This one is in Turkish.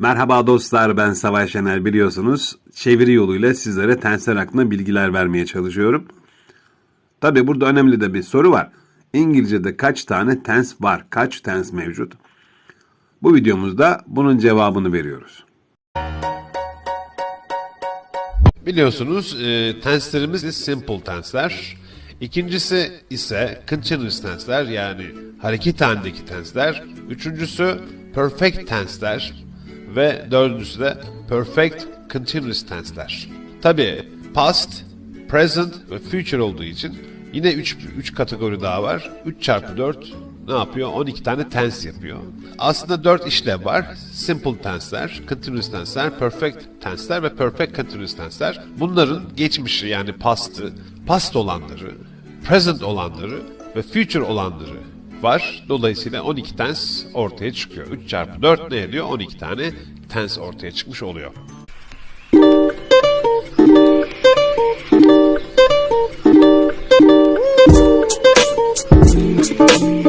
Merhaba dostlar ben Savaş Şener biliyorsunuz. Çeviri yoluyla sizlere tensler hakkında bilgiler vermeye çalışıyorum. Tabi burada önemli de bir soru var. İngilizce'de kaç tane tens var? Kaç tens mevcut? Bu videomuzda bunun cevabını veriyoruz. Biliyorsunuz e, tenslerimiz simple tensler. İkincisi ise continuous tensler yani hareket halindeki tensler. Üçüncüsü perfect tensler ve dördüncüsü de perfect continuous tensler. Tabi past, present ve future olduğu için yine 3 3 kategori daha var. 3 çarpı 4 ne yapıyor? 12 tane tense yapıyor. Aslında 4 işlev var. Simple tense'ler, continuous tense'ler, perfect tense'ler ve perfect continuous tense'ler. Bunların geçmişi yani past'ı, past olanları, present olanları ve future olanları var. Dolayısıyla 12 tens ortaya çıkıyor. 3 çarpı 4 ne ediyor? 12 tane tens ortaya çıkmış oluyor. Müzik